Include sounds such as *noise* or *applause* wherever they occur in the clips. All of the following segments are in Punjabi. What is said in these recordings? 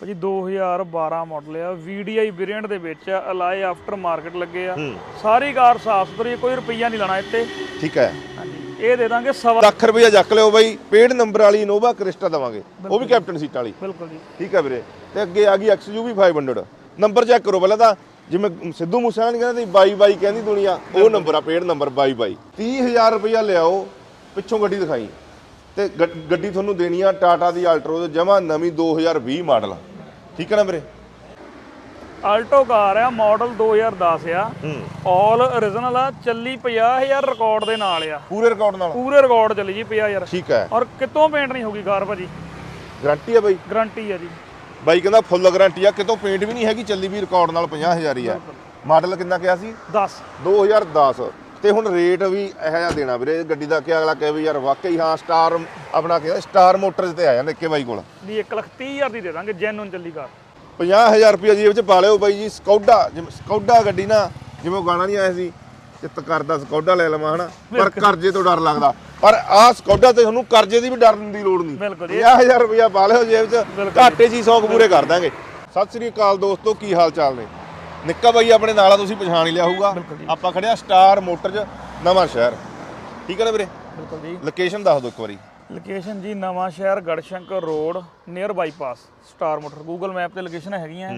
ਭਾਜੀ 2012 ਮਾਡਲ ਆ VDI ਵੇਰੀਐਂਟ ਦੇ ਵਿੱਚ ਆ ਅਲਾਈ ਆਫਟਰ ਮਾਰਕੀਟ ਲੱਗੇ ਆ। ਸਾਰੀ ਕਾਰ ਸਾਫ਼ ਸੁਥਰੀ ਕੋਈ ਰੁਪਈਆ ਨਹੀਂ ਲਾਣਾ ਇੱਥੇ। ਠੀਕ ਹੈ। ਹਾਂਜੀ। ਇਹ ਦੇ ਦਾਂਗੇ ਸਵਾ ਲੱਖ ਰੁਪਇਆ ਚੱਕ ਲਿਓ ਬਾਈ ਪੇਡ ਨੰਬਰ ਵਾਲੀ ਇਨੋਵਾ ਕ੍ਰਿਸਟਾ ਦਵਾਂਗੇ। ਉਹ ਵੀ ਕੈਪਟਨ ਸੀਟ ਵਾਲੀ। ਬਿਲਕੁਲ ਜੀ। ਠੀਕ ਹੈ ਵੀਰੇ। ਤੇ ਅੱਗੇ ਆ ਗਈ XUV 500 ਨੰਬਰ ਚੈੱਕ ਕਰੋ ਪਹਿਲਾਂ ਤਾਂ ਜਿਵੇਂ ਸਿੱਧੂ ਮੂਸੇਵਾਲਾ ਨਹੀਂ ਕਹਿੰਦਾ ਸੀ ਬਾਈ ਬਾਈ ਕਹਿੰਦੀ ਦੁਨੀਆ ਉਹ ਨੰਬਰ ਆ ਪੇਡ ਨੰਬਰ ਬਾਈ ਬਾਈ। 30000 ਰੁਪਇਆ ਲਿਆਓ ਪਿੱਛੋਂ ਗੱਡੀ ਦਿਖਾਈ। ਤੇ ਗੱਡ- ਤੁਹਾਨੂੰ ਦੇਣੀ ਆ ਟਾਟਾ ਦੀ ਅਲਟਰੋ ਜਮਾ ਨਵੀਂ 2020 ਮਾਡਲ ਠੀਕ ਹੈ ਨਾ ਵੀਰੇ? ਆਲਟੋ ਕਾਰ ਆ ਮਾਡਲ 2010 ਆ। ਹੂੰ। ਆਲ origignal ਆ ਚੱਲੀ 50000 ਰਿਕਾਰਡ ਦੇ ਨਾਲ ਆ। ਪੂਰੇ ਰਿਕਾਰਡ ਨਾਲ। ਪੂਰੇ ਰਿਕਾਰਡ ਚੱਲੀ ਜੀ 50000 ਠੀਕ ਹੈ। ਔਰ ਕਿਤੋਂ ਪੇਂਟ ਨਹੀਂ ਹੋਗੀ ਕਾਰ ਭਾਜੀ? ਗਾਰੰਟੀ ਆ ਬਾਈ। ਗਾਰੰਟੀ ਆ ਜੀ। ਬਾਈ ਕਹਿੰਦਾ ਫੁੱਲ ਗਾਰੰਟੀ ਆ ਕਿਤੋਂ ਪੇਂਟ ਵੀ ਨਹੀਂ ਹੈਗੀ ਚੱਲੀ ਵੀ ਰਿਕਾਰਡ ਨਾਲ 50000 ਹੀ ਆ। ਮਾਡਲ ਕਿੰਨਾ ਕਿਹਾ ਸੀ? 10 2010 ਤੇ ਹੁਣ ਰੇਟ ਵੀ ਇਹੋ ਜਿਹਾ ਦੇਣਾ ਵੀਰੇ ਗੱਡੀ ਦਾ ਕਿ ਅਗਲਾ ਕਹੇ ਵੀ ਯਾਰ ਵਾਕਈ ਹਾਂ ਸਟਾਰ ਆਪਣਾ ਕਹਿੰਦਾ ਸਟਾਰ ਮੋਟਰਸ ਤੇ ਆ ਜਾਂਦਾ ਇੱਕੇ ਬਾਈ ਕੋਲ। ਦੀ 130000 ਦੀ ਦੇ ਦਾਂਗੇ ਜੈਨੂਨ ਚੱਲੀ ਕਾਰ। 50000 ਰੁਪਏ ਜੇਬ ਚ ਪਾ ਲਿਓ ਬਾਈ ਜੀ ਸਕੌਡਾ ਸਕੌਡਾ ਗੱਡੀ ਨਾ ਜਿਵੇਂ ਉਹ ਗਾਣਾ ਨਹੀਂ ਆਇਆ ਸੀ ਚਿੱਤ ਕਰਦਾ ਸਕੌਡਾ ਲੈ ਲਵਾਂ ਹਨਾ? ਪਰ ਕਰਜ਼ੇ ਤੋਂ ਡਰ ਲੱਗਦਾ। ਪਰ ਆਹ ਸਕੌਡਾ ਤੇ ਤੁਹਾਨੂੰ ਕਰਜ਼ੇ ਦੀ ਵੀ ਡਰਨ ਦੀ ਲੋੜ ਨਹੀਂ। ਬਿਲਕੁਲ 50000 ਰੁਪਇਆ ਪਾ ਲਿਓ ਜੇਬ ਚ ਘਾਟੇ ਜੀ 100 ਪੂਰੇ ਕਰ ਦਾਂਗੇ। ਸਤਿ ਸ੍ਰੀ ਅਕਾਲ ਦੋਸਤੋ ਕੀ ਹਾਲ ਚਾਲ ਨੇ? ਨਿੱਕਾ ਬਾਈ ਆਪਣੇ ਨਾਲ ਆ ਤੁਸੀਂ ਪਛਾਣ ਹੀ ਲਿਆ ਹੋਊਗਾ। ਬਿਲਕੁਲ ਜੀ। ਆਪਾਂ ਖੜਿਆ ਸਟਾਰ ਮੋਟਰਜ਼ ਨਵਾਂ ਸ਼ਹਿਰ। ਠੀਕ ਹੈ ਨਾ ਵੀਰੇ? ਬਿਲਕੁਲ ਜੀ। ਲੋਕੇਸ਼ਨ ਦੱਸ ਦਿਓ ਇੱਕ ਵਾਰੀ। ਲੋਕੇਸ਼ਨ ਜੀ Nawanshahr Garhshankar road near bypass star motor. Google map ਤੇ ਲੋਕੇਸ਼ਨ ਹੈਗੀਆਂ।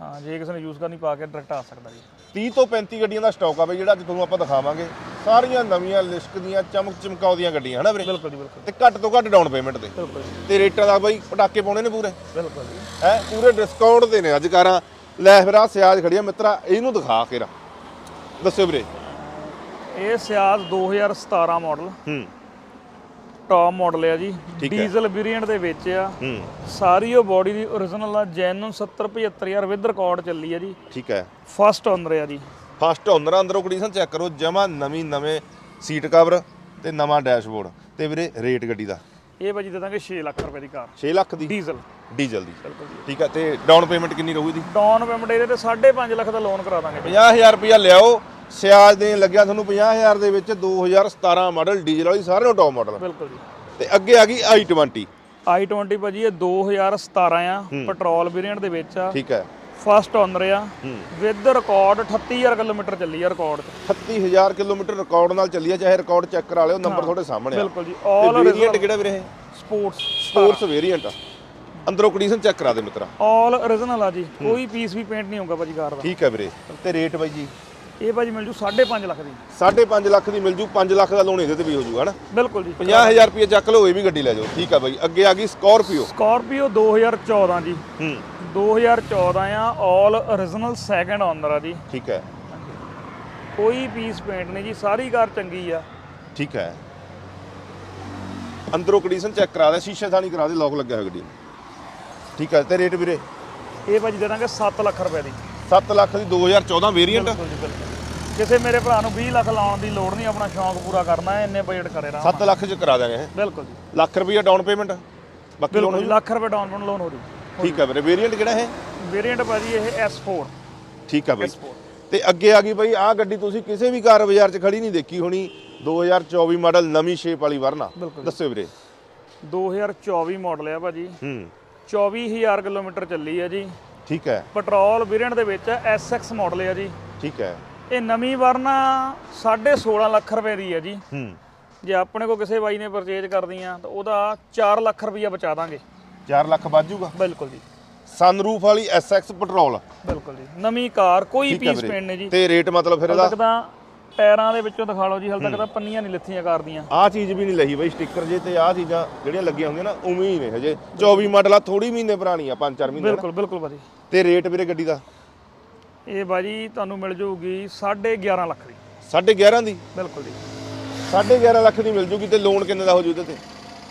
ਹਾਂ। ਜੇ ਕਿਸੇ ਨੇ ਯੂਜ਼ ਕਰਨੀ ਪਾ ਕੇ ਡਾਇਰੈਕਟ ਆ ਸਕਦਾ ਜੀ। 30 ਤੋਂ 35 ਗੱਡੀਆਂ ਦਾ ਸਟਾਕ ਆ ਬਈ ਜਿਹੜਾ ਅੱਜ ਤੁਹਾਨੂੰ ਆਪਾਂ ਦਿਖਾਵਾਂਗੇ। ਸਾਰੀਆਂ ਨਵੀਆਂ ਲਿਸਕ ਦੀਆਂ ਚਮਕ ਚਮਕਾਉਂਦੀਆਂ ਗੱਡੀਆਂ ਹਨਾ ਵੀਰੇ? ਬਿਲਕੁਲ ਜੀ ਬਿਲਕੁਲ। ਤੇ ਘੱਟ ਤੋਂ ਘੱਟ ਡਾਊਨ ਪੇਮੈਂਟ ਤੇ ਬਿਲਕੁਲ ਜੀ। ਤੇ ਰੇਟਾਂ ਦਾ ਬਈ ਪਟਾਕੇ ਪਾਉਣੇ ਨੇ ਪੂਰੇ। ਬਿਲਕੁਲ ਜੀ। ਹੈ ਪੂਰੇ ਡਿਸਕਾਊਂਟ ਦੇ ਨੇ ਅੱਜ ਕਾਰਾਂ। ਲੈ ਫਿਰ ਆ ਸਿਆਜ ਖੜੀ ਆ ਮਿੱਤਰਾ ਇਹਨੂੰ ਦਿਖਾ ਕੇ ਰਾ ਦੱਸਿਓ ਵੀਰੇ। ਇਹ ਸਿਆਜ਼ 2017 ਮਾਡਲ ਹੂੰ। ਟੌਪ ਮਾਡਲ ਹੈ ਜੀ। ਠੀਕ ਹੈ। ਡੀਜ਼ਲ ਵੇਰੀਐਂਟ ਦੇ ਵਿੱਚ ਆ। ਹੂੰ। ਸਾਰੀ ਉਹ ਬੋਡੀ ਦੀ origignal ਆ ਜੈਨੂਨ 70 75000 ਵਿਦ ਰਿਕਾਰਡ ਚੱਲੀ ਆ ਜੀ। ਠੀਕ ਹੈ। ਫਸਟ ਓਨਰ ਆ ਜੀ। ਫਸਟ ਓਨਰ ਅੰਦਰੋਂ ਕੰਡੀਸ਼ਨ ਚੈੱਕ ਕਰੋ ਜਮਾ ਨਵੀਂ ਨਵੇਂ ਸੀਟ ਕਵਰ ਤੇ ਨਵਾਂ ਡੈਸ਼ਬੋਰਡ ਤੇ ਵੀਰੇ ਰੇਟ ਗੱਡੀ ਦਾ। ਇਹ ਭਾਜੀ ਦੇ ਦਾਂਗੇ 6 ਲੱਖ ਰੁਪਏ ਦੀ ਕਾਰ। 6 ਲੱਖ ਦੀ? ਡੀਜ਼ਲ। ਡੀਜ਼ਲ ਦੀ ਠੀਕ ਹੈ ਤੇ ਡਾਊਨ ਪੇਮੈਂਟ ਕਿੰਨੀ ਰਹੂ ਇਹਦੀ? ਡਾਊਨ ਪੇਮੈਂਟ ਇਹਦੇ ਤੇ 5.5 ਲੱਖ ਦਾ ਲੋਨ ਕਰਾ ਦਾਂਗੇ ਜੀ 50000 ਰੁਪਇਆ ਲਿਆਓ ਸਿਆਜ ਦੇਣ ਲੱਗਿਆ ਤੁਹਾਨੂੰ 50000 ਦੇ ਵਿੱਚ 2017 ਮਾਡਲ ਡੀਜ਼ਲ ਵਾਲੀ ਸਾਰੇ ਟੌਪ ਮਾਡਲ ਬਿਲਕੁਲ ਜੀ। ਤੇ ਅੱਗੇ ਆ ਗਈ i20 i20 ਭਾਜੀ ਇਹ 2017 ਆ ਪੈਟਰੋਲ ਵੇਰੀਐਂਟ ਦੇ ਵਿੱਚ ਆ। ਠੀਕ ਹੈ। ਫਸਟ ਓਨਰ ਆ। ਵਿਦ ਰਿਕਾਰਡ 38000 ਕਿਲੋਮੀਟਰ ਚੱਲੀ ਆ ਰਿਕਾਰਡ 38000 ਕਿਲੋਮੀਟਰ ਰਿਕਾਰਡ ਨਾਲ ਚੱਲੀ ਆ ਚਾਹੇ ਰਿਕਾਰਡ ਚੈੱਕ ਕਰਾ ਲਿਓ ਨੰਬਰ ਤੁਹਾਡੇ ਸਾਹਮਣੇ ਆ। ਬਿਲਕੁਲ ਜੀ। ਆਲ ਵੇਰੀਐਂਟ ਕਿਹੜਾ ਵੀਰੇ ਇਹ? ਸਪੋਰਟਸ ਸਪੋਰਟਸ ਵੇਰੀਐਂਟ ਅੰਦਰੋਂ ਕੰਡੀਸ਼ਨ ਚੈੱਕ ਕਰਾ ਦੇ ਮਿੱਤਰਾ। ਆਲ origignal ਆ ਜੀ। ਕੋਈ ਪੀਸ ਵੀ ਪੇਂਟ ਨਹੀਂ ਹੋਊਗਾ ਭਾਜੀ ਕਾਰ ਦਾ। ਠੀਕ ਹੈ ਵੀਰੇ। ਤੇ ਰੇਟ ਬਾਈ ਜੀ? ਇਹ ਭਾਜੀ ਮਿਲ ਜੂ 5.5 ਲੱਖ ਦੀ। 5.5 ਲੱਖ ਦੀ ਮਿਲ ਜੂ 5 ਲੱਖ ਦਾ ਲੋਨ ਇਹਦੇ ਤੇ ਵੀ ਹੋ ਜੂਗਾ ਹਨਾ? ਬਿਲਕੁਲ ਜੀ। 50000 ਰੁਪਏ ਚੱਕ ਲਓ ਇਹ ਵੀ ਗੱਡੀ ਲੈ ਜਾਓ। ਠੀਕ ਹੈ ਬਾਈ। ਅੱਗੇ ਆ ਗਈ ਸਕਾਰਪੀਓ ਸਕਾਰਪੀਓ 2014 ਜੀ। ਹੂੰ। 2014 ਆ ਆਲ origignal ਸੈਕੰਡ ਓਨਰ ਆ ਜੀ। ਠੀਕ ਹੈ। ਕੋਈ ਪੀਸ ਪੇਂਟ ਨਹੀਂ ਜੀ ਸਾਰੀ ਕਾਰ ਚੰਗੀ ਆ। ਠੀਕ ਹੈ। ਅੰਦਰੋਂ ਕੰਡੀਸ਼ਨ ਚੈੱਕ ਕਰਾ ਦੇ ਸ਼ੀਸ਼ੇ ਥਾਣੀ ਕਰਾ ਦੇ ਲੋਕ ਲੱਗਿਆ ਹੋਇਆ ਗੱਡੀ ਨੂੰ। ਠੀਕ ਹੈ ਤੇ ਰੇਟ ਵੀਰੇ? ਇਹ ਭਾਜੀ ਦੇ ਦਾਂਗੇ 7 ਲੱਖ ਰੁਪਏ ਦੀ। 7 ਲੱਖ ਦੀ 2014 ਵੇਰੀਐਂਟ ਬਿਲਕੁਲ ਜੀ ਬਿਲਕੁਲ। ਕਿਸੇ ਮੇਰੇ ਭਰਾ ਨੂੰ 20 ਲੱਖ ਲਾਉਣ ਦੀ ਲੋੜ ਨਹੀਂ ਆਪਣਾ ਸ਼ੌਂਕ ਪੂਰਾ ਕਰਨਾ ਹੈ ਇੰਨੇ ਬਜਟ ਕਰੇ ਰਾਂ 7 ਲੱਖ ਚ ਕਰਾ ਦਾਂਗੇ। ਬਿਲਕੁਲ ਜੀ। ਲੱਖ ਰੁਪਏ ਡਾਊਨ ਪੇਮੈਂਟ ਬਾਕੀ ਲੋਨ ਬਿਲਕੁਲ ਜੀ, ਲੱਖ ਰੁਪਏ ਡਾਊਨ ਪੇਮੈਂਟ ਲੋਨ ਹੋ ਜੂ। ਠੀਕ ਹੈ ਵੀਰੇ। ਵੇਰੀਐਂਟ ਕਿਹੜਾ ਹੈ ਵੇਰੀਐਂਟ ਭਾਜੀ ਇਹ S4 ਠੀਕ ਹੈ ਬਾਈ। S4 ਤੇ ਅੱਗੇ ਆ ਗਈ ਬਾਈ ਆਹ ਗੱਡੀ ਤੁਸੀਂ ਕਿਸੇ ਵੀ ਕਾਰ ਬਾਜ਼ਾਰ 'ਚ ਖੜੀ ਨਹੀਂ ਦੇਖੀ ਹੋਣੀ। 2024 ਮਾਡਲ ਨਵੀਂ ਸ਼ੇਪ ਵਾਲੀ ਵਰਨਾ। ਬਿਲਕੁਲ। ਦੱਸਿਓ ਵੀਰੇ। 2024 ਮਾਡਲ ਆ ਭਾਜੀ। ਹੂੰ। 24000 ਕਿਲੋਮੀਟਰ ਚੱਲੀ ਹੈ ਜੀ। ਠੀਕ ਹੈ ਪੈਟਰੋਲ ਵੇਰੀਐਂਟ ਦੇ ਵਿੱਚ SX ਮਾਡਲ ਹੈ ਜੀ। ਠੀਕ ਹੈ ਇਹ ਨਵੀਂ ਵਰਨਾ 16.5 ਲੱਖ ਰੁਪਏ ਦੀ ਹੈ ਜੀ। ਹੂੰ। ਜੇ ਆਪਣੇ ਕੋ ਕਿਸੇ ਬਾਈ ਨੇ ਪਰਚੇਜ ਕਰਦੀ ਆ ਤਾਂ ਉਹਦਾ 4 ਲੱਖ ਰੁਪਈਆ ਬਚਾ ਦਾਂਗੇ। 4 ਲੱਖ ਵੱਧ ਜਾਊਗਾ ਬਿਲਕੁਲ ਜੀ। ਸਨਰੂਫ ਵਾਲੀ SX ਪੈਟਰੋਲ ਬਿਲਕੁਲ ਜੀ। ਨਵੀਂ ਕਾਰ ਕੋਈ ਠੀਕ ਹੈ ਪੀਸ ਵੀਰੇ। ਪੇਂਟ ਨਹੀਂ ਜੀ। ਤੇ ਰੇਟ ਮਤਲਬ ਫਿਰ ਹਾਲੇ ਇਹਦਾ? ਤੱਕ ਤਾਂ ਟਾਇਰਾਂ ਦੇ ਵਿੱਚੋਂ ਦਿਖਾ ਲਓ ਜੀ ਹਾਲੇ ਤੱਕ ਤਾਂ ਪੰਨੀਆਂ ਨਹੀਂ ਲਿੱਥੀਆਂ ਕਾਰ ਦੀਆਂ। ਆਹ ਚੀਜ਼ ਵੀ ਨਹੀਂ ਲਈ ਬਾਈ ਸਟicker ਜੇ ਤੇ ਆਹ ਚੀਜ਼ਾਂ ਜਿਹੜੀਆਂ ਲੱਗੀਆਂ ਹੁੰਦੀਆਂ ਨਾ ਉਵੇਂ ਹੀ ਨੇ ਹਜੇ। 24 ਮਾਡਲ ਆ ਥੋੜੀ ਮਹੀਨੇ ਪੁਰਾਣੀ ਆ 5-4 ਮਹੀਨੇ। ਬਿਲਕੁਲ ਬਿਲਕੁਲ ਭਾਜੀ। ਤੇ ਰੇਟ ਵੀਰੇ ਗੱਡੀ ਦਾ? ਇਹ ਬਾਜੀ ਤੁਹਾਨੂੰ ਮਿਲ ਜਾਊਗੀ 11.5 ਲੱਖ ਦੀ। 11.5 ਦੀ? ਬਿਲਕੁਲ ਜੀ। 11.5 ਲੱਖ ਦੀ ਮਿਲ ਜੂਗੀ ਤੇ ਲੋਨ ਕਿੰਨੇ ਦਾ ਹੋ ਜੂ ਤੇ?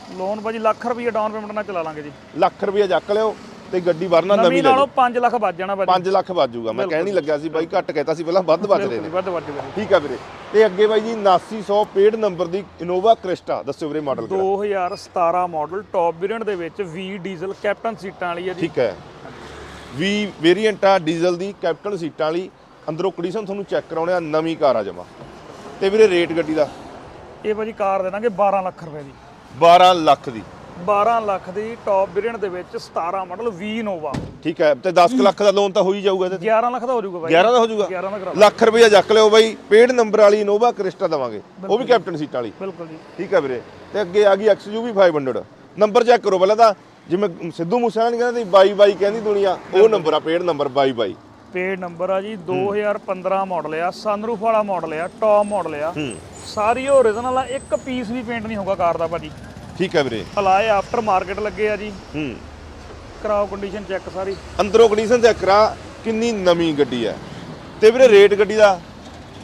ਲੋਨ ਭਾਜੀ ਲੱਖ ਰੁਪਈਆ ਡਾਊਨ ਪੇਮੈਂਟ ਨਾਲ ਚਲਾ ਲਾਂਗੇ ਜੀ। ਲੱਖ ਰੁਪਏ ਚੱਕ ਲਿਓ ਤੇ ਗੱਡੀ ਵਰਨਾ ਨਵੀਂ ਨਵੀਂ ਲੈ ਨਾਲੋਂ 5 ਲੱਖ ਵੱਜ ਜਾਣਾ ਭਾਜੀ। 5 ਲੱਖ ਵੱਜੂਗਾ ਮੈਂ ਕਹਿ ਨਹੀਂ ਲੱਗਿਆ ਸੀ ਬਾਈ ਘੱਟ ਕਹਿਤਾ ਸੀ ਪਹਿਲਾਂ ਵੱਧ ਵੱਜ ਰਹੇ ਨੇ। ਵੱਧ ਵੱਜ ਭਾਜੀ ਠੀਕ ਆ ਵੀਰੇ। ਤੇ ਅੱਗੇ ਬਾਈ ਜੀ 7900 ਪੇਡ ਨੰਬਰ ਦੀ ਇਨੋਵਾ ਕ੍ਰਿਸਟਾ ਦੱਸਿਓ ਵੀਰੇ ਮਾਡਲ ਕਿਹੜਾ। 2017 ਮਾਡਲ ਟੌਪ ਵੇਰੀਐਂਟ ਦੇ ਵਿੱਚ V ਡੀਜ਼ਲ ਕੈਪਟਨ ਸੀਟਾਂ ਵਾਲੀ ਹੈ ਜੀ। ਠੀਕ ਹੈ। ਵੀ ਵੇਰੀਐਂਟ ਆ ਡੀਜ਼ਲ ਦੀ ਕੈਪਟਨ ਸੀਟਾਂ ਵਾਲੀ। ਅੰਦਰੋਂ ਕੰਡੀਸ਼ਨ ਤੁਹਾਨੂੰ ਚੈੱਕ ਕਰਾਉਣੇ ਆ ਨਵੀਂ ਕਾਰ ਆ ਜਮਾ। ਤੇ ਵੀਰੇ ਰੇਟ ਗੱਡੀ ਦਾ? ਇਹ ਭਾਜੀ ਕਾਰ ਦੇ ਦਾਂਗੇ 12 ਲੱਖ ਰੁਪਏ ਦੀ। 12 ਲੱਖ ਦੀ। 12 ਲੱਖ ਦੀ ਟੌਪ ਵੇਰੀਐਂਟ ਦੇ ਵਿੱਚ 17 ਮਾਡਲ V ਨੋਵਾ ਠੀਕ ਹੈ ਤੇ 10 ਕੁ ਲੱਖ ਦਾ ਲੋਨ ਤਾਂ ਹੋ ਹੀ ਜਾਊਗਾ ਤੇ। 11 ਲੱਖ ਦਾ ਹੋ ਜਾਊਗਾ ਬਾਈ। 11 ਦਾ ਹੋ ਜਾਊਗਾ? 11 ਦਾ ਕਰਾ ਲੱਖ ਰੁਪਇਆ ਚੱਕ ਲਿਓ ਬਾਈ ਪੇਡ ਨੰਬਰ ਵਾਲੀ ਇਨੋਵਾ ਕ੍ਰਿਸਟਾ ਦਵਾਂਗੇ। ਉਹ ਵੀ ਕੈਪਟਨ ਸੀਟ ਵਾਲੀ। ਬਿਲਕੁਲ ਜੀ। ਠੀਕ ਹੈ ਵੀਰੇ ਤੇ ਅੱਗੇ ਆ ਗਈ XUV 500 ਨੰਬਰ ਚੈੱਕ ਕਰੋ ਪਹਿਲਾਂ ਤਾਂ ਜਿਵੇਂ ਸਿੱਧੂ ਮੂਸੇਵਾਲਾ ਨਹੀਂ ਕਹਿੰਦਾ ਸੀ ਬਾਈ ਬਾਈ ਕਹਿੰਦੀ ਦੁਨੀਆ ਉਹ ਨੰਬਰ ਆ ਪੇਡ ਨੰਬਰ ਬਾਈ ਬਾਈ। ਪੇਡ ਨੰਬਰ ਆ ਜੀ 2015 ਮਾਡਲ ਆ ਸਨਰੂਫ ਵਾਲਾ ਮਾਡਲ ਆ ਟੌਪ ਮਾਡਲ ਆ। ਸਾਰੀ ਓਰੀਜਨਲ ਆ ਇੱਕ ਪੀਸ ਵੀ ਪੇਂਟ ਨਹੀਂ ਹੋਗਾ ਕਾਰ ਦਾ ਭਾਜੀ। ਠੀਕ ਹੈ ਵੀਰੇ। ਹਲਾਏ ਆਫਟਰ ਮਾਰਕੀਟ ਲੱਗੇ ਆ ਜੀ। ਹੂੰ। ਕਰਾਓ ਕੰਡੀਸ਼ਨ ਚੈੱਕ ਸਾਰੀ। ਅੰਦਰੋਂ ਕੰਡੀਸ਼ਨ ਚੈੱਕ ਕਰਾ ਕਿੰਨੀ ਨਵੀਂ ਗੱਡੀ ਹੈ ਤੇ ਵੀਰੇ ਰੇਟ ਗੱਡੀ ਦਾ?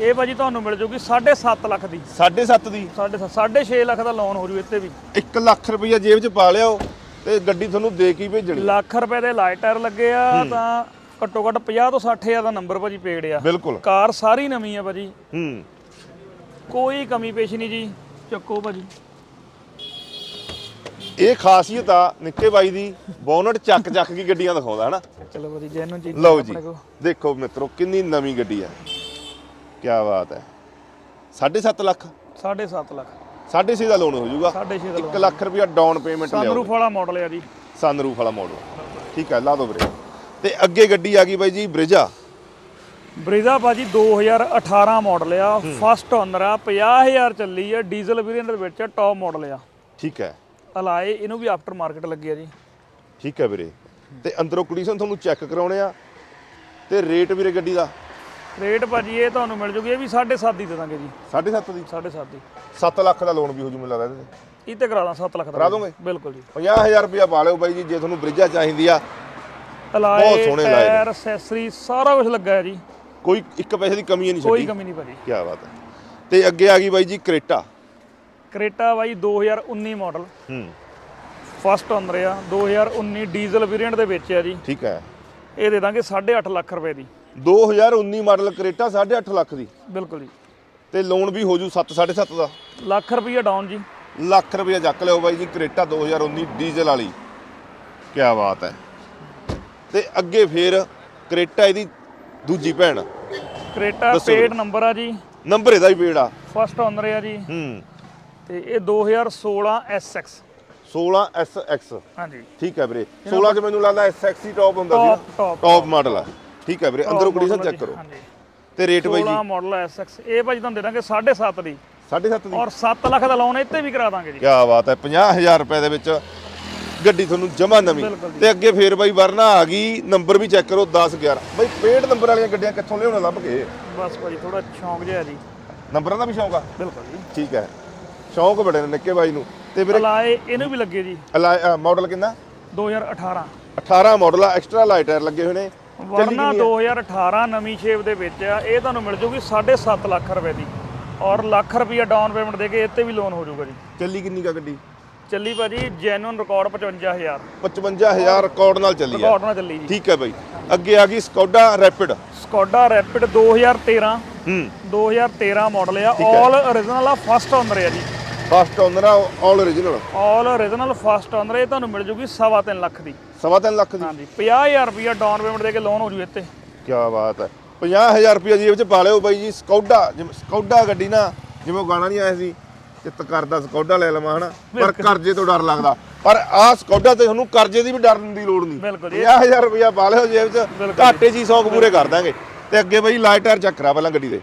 ਇਹ ਭਾਜੀ ਤੁਹਾਨੂੰ ਮਿਲ ਜੂਗੀ 7.5 ਲੱਖ ਦੀ। 7.5 ਦੀ? 7.5 6 ਲੱਖ ਦਾ ਲੋਨ ਹੋ ਜੂ ਇੱਥੇ ਵੀ। 1 ਲੱਖ ਰੁਪਇਆ ਜੇਬ 'ਚ ਪਾ ਲਿਓ ਤੇ ਗੱਡੀ ਤੁਹਾਨੂੰ ਦੇ ਕੇ ਹੀ ਭੇਜਣੀ ਲੱਖ ਰੁਪਏ ਦੇ ਲਾਈਟ ਟਾਇਰ ਲੱਗੇ ਆ ਤਾਂ ਘੱਟੋ ਘੱਟ 50 ਤੋਂ 60 ਹਜ਼ਾਰ ਦਾ ਨੰਬਰ ਭਾਜੀ ਪੇੜ ਆ। ਬਿਲਕੁਲ। ਕਾਰ ਸਾਰੀ ਨਵੀਂ ਆ ਭਾਜੀ। ਹੂੰ। ਕੋਈ ਕਮੀ ਪੇਸ਼ ਨਹੀਂ ਜੀ। ਚੱਕੋ ਭਾਜੀ। ਇਹ ਖਾਸੀਅਤ ਆ ਨਿੱਕੇ ਬਾਈ ਦੀ। ਬੋਨਟ ਚੱਕ ਚੱਕ ਕੇ ਗੱਡੀਆਂ ਦਿਖਾਉਂਦਾ ਹਨਾ? ਚਲੋ ਭਾਜੀ ਜੈਨੂਨ ਚੀਜ਼ ਲਓ ਜੀ। ਦੇਖੋ ਮਿੱਤਰੋ ਕਿੰਨੀ ਨਵੀਂ ਗੱਡੀ ਹੈ ਕੀ ਬਾਤ ਹੈ। 7.5 ਲੱਖ? ਸਾਢੇ 7 ਲੱਖ। 6.5 ਦਾ ਲੋਨ ਹੋ ਜਾਊਗਾ। 6.5 ਦਾ 1 ਲੱਖ ਰੁਪਇਆ ਡਾਊਨ ਪੇਮੈਂਟ ਲਿਆਓ ਸਨਰੂਫ ਵਾਲਾ ਮਾਡਲ ਆ ਜੀ। ਸਨਰੂਫ ਵਾਲਾ ਮਾਡਲ ਠੀਕ ਹੈ ਲਾ ਦੋ ਵੀਰੇ। ਤੇ ਅੱਗੇ ਗੱਡੀ ਆ ਗਈ ਬਾਈ ਜੀ ਬ੍ਰਿਜਾ। ਬਰੀਜ਼ਾ ਭਾਜੀ 2018 ਮਾਡਲ ਆ। ਫਸਟ ਓਨਰ ਆ 50000 ਚੱਲੀ ਆ ਡੀਜ਼ਲ ਵੇਰੀਐਂਟ ਦੇ ਵਿੱਚ ਟੌਪ ਮਾਡਲ ਆ। ਠੀਕ ਹੈ। ਹਲਾਏ ਇਹਨੂੰ ਵੀ ਆਫਟਰ ਮਾਰਕੀਟ ਲੱਗੀ ਆ ਜੀ। ਠੀਕ ਹੈ ਵੀਰੇ। ਤੇ ਅੰਦਰੋਂ ਕੰਡੀਸ਼ਨ ਤੁਹਾਨੂੰ ਚੈੱਕ ਕਰਾਉਣੇ ਆ। ਤੇ ਰੇਟ ਵੀਰੇ ਗੱਡੀ ਦਾ? ਰੇਟ ਭਾਜੀ ਇਹ ਤੁਹਾਨੂੰ ਮਿਲ ਜੂਗੀ ਇਹ ਵੀ 7.5 ਦੀ ਦੇ ਦਾਂਗੇ ਜੀ। 7.5 ਦੀ? 7.5 ਦੀ। 7 ਲੱਖ ਦਾ ਲੋਨ ਵੀ ਹੋ ਜੂ ਮੈਨੂੰ ਲੱਗਦਾ ਇਹਦੇ ਤੇ। ਇਹ ਤੇ ਕਰਾ ਦਾਂ 7 ਲੱਖ ਦਾ। ਕਰਾ ਦੋਗੇ? ਬਿਲਕੁਲ ਜੀ। 50000 ਰੁਪਇਆ ਪਾ ਲਿਓ ਬਾਈ ਜੀ ਜੇ ਤੁਹਾਨੂੰ ਬ੍ਰਿਜਾ ਚਾਹੀਦੀ ਆ ਬਹੁਤ ਸੋਹਣੇ ਲਾਏ ਨੇ। ਟਾਇਰ ਐਕਸੈਸਰੀ ਸਾਰਾ ਕੁਝ ਲੱਗਾ ਹੈ ਜੀ। ਕੋਈ ਇੱਕ ਪੈਸੇ ਦੀ ਕਮੀ ਨਹੀਂ ਕੋਈ ਛੱਡੀ ਕਮੀ ਨਹੀਂ ਭਾਜੀ। ਕੀ ਬਾਤ ਹੈ। ਤੇ ਅੱਗੇ ਆ ਗਈ ਬਾਈ ਜੀ ਕ੍ਰੇਟਾ। ਕਰੇਟਾ ਬਾਈ 2019 ਮਾਡਲ ਹੂੰ। ਫਸਟ ਓਨਰ ਆ 2019 ਡੀਜ਼ਲ ਵੇਰੀਐਂਟ ਦੇ ਵਿੱਚ ਆ ਜੀ। ਠੀਕ ਹੈ। ਇਹ ਦੇ ਦਾਂਗੇ 8.5 ਲੱਖ ਰੁਪਏ ਦੀ। 2019 ਮਾਡਲ ਕ੍ਰੇਟਾ 8.5 ਲੱਖ ਦੀ। ਬਿਲਕੁਲ ਜੀ। ਤੇ ਲੋਨ ਵੀ ਹੋ ਜੂ 7 7.5 ਦਾ। ਲੱਖ ਰੁਪਈਆ ਡਾਊਨ ਜੀ। ਲੱਖ ਰੁਪਇਆ ਚੱਕ ਲਿਓ ਬਾਈ ਜੀ ਕ੍ਰੇਟਾ 2019 ਡੀਜ਼ਲ ਵਾਲੀ। ਕੀ ਬਾਤ ਹੈ। ਤੇ ਅੱਗੇ ਫੇਰ ਕ੍ਰੇਟਾ ਇਹਦੀ ਦੂਜੀ ਭੈਣ। ਕਰੇਟਾ ਦੱਸੋ ਪੇਡ ਨੰਬਰ ਆ ਜੀ। ਨੰਬਰ ਇਹਦਾ ਹੀ ਪੇੜ ਆ। ਫਸਟ ਓਨਰ ਆ ਜੀ। ਹੂੰ। ਤੇ ਇਹ 2016 SX 16 SX ਹਾਂਜੀ। ਠੀਕ ਹੈ ਵੀਰੇ। 16 ਚ ਮੈਨੂੰ ਲੱਗਦਾ SX ਹੀ ਟੌਪ ਹੁੰਦਾ Top, ਸੀ top, ਟੌਪ ਮਾਡਲ ਆ। ਠੀਕ ਹੈ ਵੀਰੇ। ਅੰਦਰੋਂ Top ਕੰਡੀਸ਼ਨ model ਆ ਚੈੱਕ ਜੀ, ਕਰੋ। ਹਾਂਜੀ। ਤੇ ਰੇਟ ਬਾਈ ਜੀ? 16 ਮਾਡਲ SX ਇਹ ਭਾਜੀ ਤੁਹਾਨੂੰ ਦੇ ਦਾਂਗੇ 7.5 ਦੀ। 7.5 ਦੀ। ਔਰ 7 ਲੱਖ ਦਾ ਲੋਨ ਇੱਥੇ ਵੀ ਕਰਾ ਦਾਂਗੇ ਜੀ। ਕੀ ਬਾਤ ਹੈ। 50000 ਰੁਪਏ ਦੇ ਵਿੱਚ ਗੱਡੀ ਤੁਹਾਨੂੰ ਜਮਾ ਨਵੀਂ। ਤੇ ਅੱਗੇ ਫੇਰ ਬਾਈ ਵਰਨਾ ਆ ਗਈ ਨੰਬਰ ਵੀ ਚੈੱਕ ਕਰੋ 10 11 ਬਾਈ ਪੇਡ ਨੰਬਰ ਵਾਲੀਆਂ ਗੱਡੀਆਂ ਕਿੱਥੋਂ ਲਿਆਉਣਾ ਲੱਭ ਕੇ? ਬਸ ਭਾਜੀ ਥੋੜਾ ਸ਼ੌਂਕ ਜਿਹਾ ਜੀ। ਨੰਬਰਾਂ ਦਾ ਵੀ ਸ਼ੌਂਕ ਆ? ਬਿਲਕੁਲ ਜੀ। ਠੀਕ ਹੈ। ਸ਼ੌਂਕ ਬੜੇ ਨੇ ਨਿੱਕੇ ਬਾਈ ਨੂੰ। ਤੇ ਵੀਰੇ ਲਾਏ ਇਹਨੂੰ ਵੀ ਲੱਗੇ ਜੀ। ਮਾਡਲ ਕਿੰਨਾ? 2018 18 ਮਾਡਲ ਆ ਐਕਸਟਰਾ ਲਾਈਟ ਟਾਇਰ ਲੱਗੇ ਹੋਏ ਨੇ। ਵਰਨਾ 2018 ਨਵੀਂ ਸ਼ੇਪ ਦੇ ਵਿੱਚ ਆ ਇਹ ਤੁਹਾਨੂੰ ਮਿਲ ਜੂਗੀ 7.5 ਲੱਖ ਰੁਪਏ ਦੀ। ਔਰ ਲੱਖ ਰੁਪਈਆ ਡਾਊਨ ਪੇਮੈਂਟ ਦੇ ਕੇ ਇੱਥੇ ਵੀ ਲੋਨ ਹੋ ਜਾਊਗਾ ਜੀ। ਚੱਲੀ ਕਿੰਨੀ ਕਾ ਗੱਡੀ? ਚੱਲੀ ਭਾਜੀ ਜੈਨੂਨ ਰਿਕਾਰਡ 55000 55000 ਰਿਕਾਰਡ ਨਾਲ ਚੱਲੀ ਹੈ। ਰਿਕਾਰਡ ਨਾਲ ਚੱਲੀ ਜੀ। ਠੀਕ ਹੈ ਬਾਈ। ਅੱਗੇ ਆ ਗਈ ਸਕੋਡਾ ਰੈਪਿਡ। ਸਕੋਡਾ ਰੈਪਿਡ 2013 ਹੂੰ। 2013 ਮਾਡਲ ਆ। ਆਲ origignal ਆ ਫਸਟ ਓਨਰ ਆ ਜੀ। ਫਸਟ ਓਨਰ ਆ all origignal all origignal first owner ਇਹ ਤੁਹਾਨੂੰ ਮਿਲ ਜੂਗੀ 3.5 ਲੱਖ ਦੀ। ਸਵਾ ਤਿੰਨ ਲੱਖ ਦੀ। ਹਾਂਜੀ। 50000 ਰੁਪਈਆ ਡਾਊਨ ਪੇਮੈਂਟ ਦੇ ਕੇ ਲੋਨ ਹੋ ਜੂ ਇੱਥੇ। ਕੀ ਬਾਤ ਹੈ। 50000 ਰੁਪਏ ਜੇਬ 'ਚ ਪਾ ਲਿਓ ਬਾਈ ਜੀ। ਸਕੌਡਾ ਜਿਵੇਂ ਸਕੌਡਾ ਗੱਡੀ ਨਾ ਜਿਵੇਂ ਉਹ ਗਾਣਾ ਨਹੀਂ ਆਇਆ ਸੀ ਚਿੱਤ ਕਰਦਾ ਸਕੌਡਾ ਲੈ ਲਵਾਂ ਹਨਾ? ਪਰ ਕਰਜ਼ੇ ਤੋਂ ਡਰ ਲੱਗਦਾ। ਪਰ ਆਹ ਸਕੌਡਾ ਤੇ ਤੁਹਾਨੂੰ ਕਰਜ਼ੇ ਦੀ ਵੀ ਡਰਨ ਦੀ ਲੋੜ ਨਹੀਂ। ਬਿਲਕੁਲ ਜੀ। 50000 ਰੁਪਇਆ ਪਾ ਲਿਓ ਜੇਬ 'ਚ ਘਾਟੇ 'ਚ ਹੀ ਸੌਕ ਪੂਰੇ ਕਰ ਦਾਂਗੇ। ਤੇ ਅੱਗੇ ਬਾਈ ਲਾਈਟ ਟਾਇਰ ਚੱਕ ਕਰਾ ਪਹਿਲਾਂ ਗੱਡੀ ਦੇ।